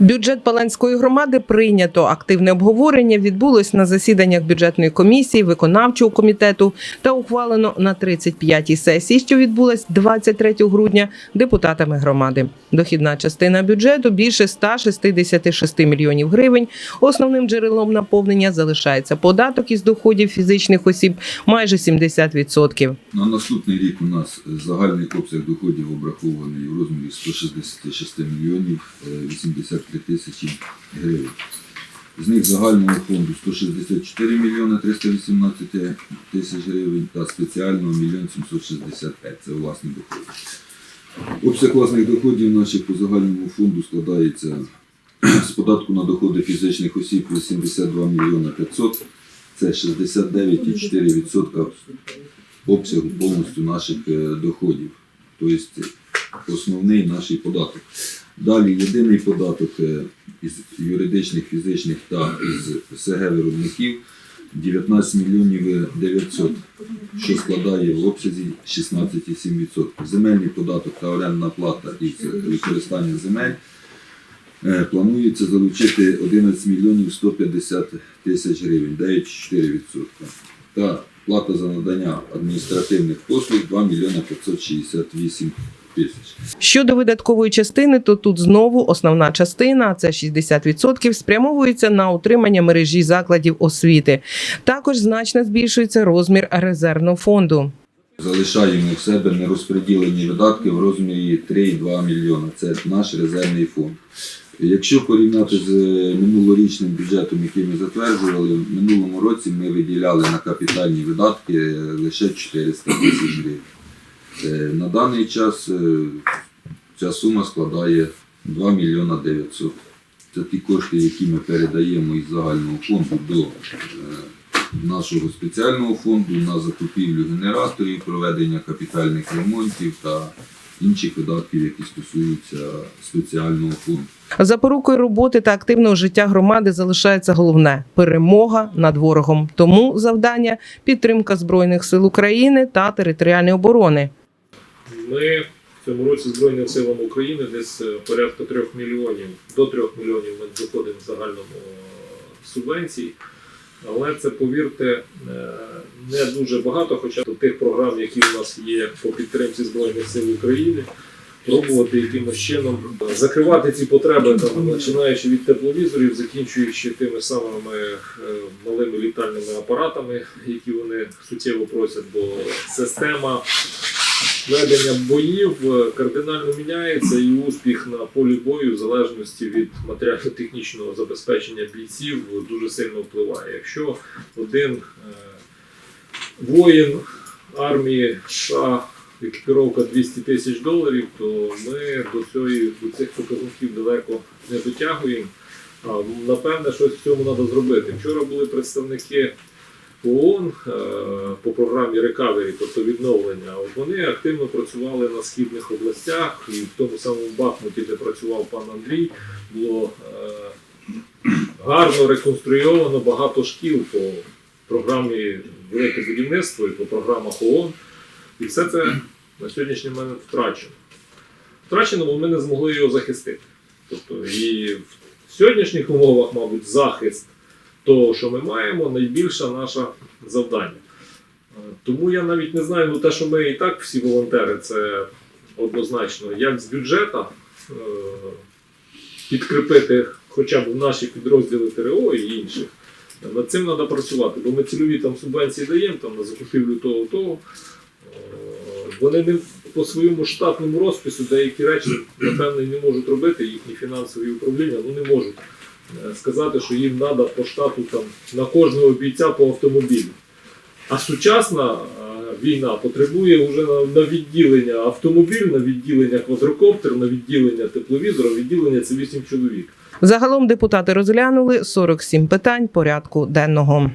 Бюджет Паланської громади прийнято. Активне обговорення відбулось на засіданнях бюджетної комісії, виконавчого комітету та ухвалено на 35-й сесії, що відбулась 23 грудня депутатами громади. Дохідна частина бюджету більше 166 мільйонів гривень. Основним джерелом наповнення залишається податок із доходів фізичних осіб майже 70%. На наступний рік у нас загальний обсяг доходів обрахований у розмірі 166 мільйонів е, 83 тисячі гривень. З них загального фонду 164 мільйони 318 тисяч гривень та спеціального 1 765 це власні доходи. Обсяг власних доходів наших по загальному фонду складається з податку на доходи фізичних осіб 82 мільйони 500, це 69,4% обсягу повністю наших е, доходів. Тобто основний наш податок. Далі єдиний податок е, із юридичних, фізичних та із СГ виробників 19 мільйонів 900, що складає в обсязі 16,7%. Земельний податок та орендна плата із використання земель е, планується залучити 11 мільйонів 150 тисяч гривень, 9,4%. Та плата за надання адміністративних послуг 2 мільйони 568 тисяч. Щодо видаткової частини, то тут знову основна частина, це 60%, спрямовується на утримання мережі закладів освіти. Також значно збільшується розмір резервного фонду. Залишаємо в себе нерозподілені видатки в розмірі 3,2 мільйона. Це наш резервний фонд. Якщо порівняти з минулорічним бюджетом, який ми затверджували, в минулому році ми виділяли на капітальні видатки лише 400 тисяч гривень. Е, На даний час е, ця сума складає 2 мільйона 900. Це ті кошти, які ми передаємо із загального фонду до е, нашого спеціального фонду на закупівлю генераторів, проведення капітальних ремонтів та інших видатків, які стосуються спеціального фонду. Запорукою роботи та активного життя громади залишається головне перемога над ворогом. Тому завдання підтримка збройних сил України та територіальної оборони. Ми в цьому році Збройним силам України десь е, порядка 3 мільйонів, до 3 мільйонів ми доходимо в загальному е, субвенцій. Але це, повірте, е, не дуже багато, хоча до тих програм, які у нас є по підтримці Збройних сил України, пробувати якимось чином закривати ці потреби, там, починаючи від тепловізорів, закінчуючи тими самими малими літальними апаратами, які вони суттєво просять, бо система ведення боїв е, кардинально міняється і успіх на полі бою, в залежності від матеріально-технічного забезпечення бійців, дуже сильно впливає. Якщо один е, воїн армії США екіпіровка 200 тисяч доларів, то ми до, цієї, до цих показників далеко не дотягуємо. Напевне, щось в цьому треба зробити. Вчора були представники ООН е, по програмі Recovery, тобто відновлення. Вони активно працювали на східних областях, і в тому самому Бахмуті, де працював пан Андрій, було е, гарно реконструйовано багато шкіл по програмі Велике будівництво і по програмах ООН. І все це на сьогоднішній момент втрачено. Втрачено, бо ми не змогли його захистити. Тобто і в сьогоднішніх умовах, мабуть, захист того, що ми маємо, найбільше наше завдання. Е, Тому я навіть не знаю, ну те, що ми і так всі волонтери, це однозначно, як з бюджету е, підкріпити хоча б наші підрозділи ТРО і інших. Над цим треба працювати, бо ми цільові там субвенції даємо там, на закупівлю того, того. Е, Вони не по своєму штатному розпису деякі речі, напевно, не можуть робити, їхні фінансові управління ну, не можуть сказати, що їм треба по штату там, на кожного бійця по автомобілю. А сучасна е, війна потребує вже на відділення автомобіль, на відділення квадрокоптер, на відділення тепловізора, відділення це 8 чоловік. Загалом депутати розглянули 47 питань порядку денного.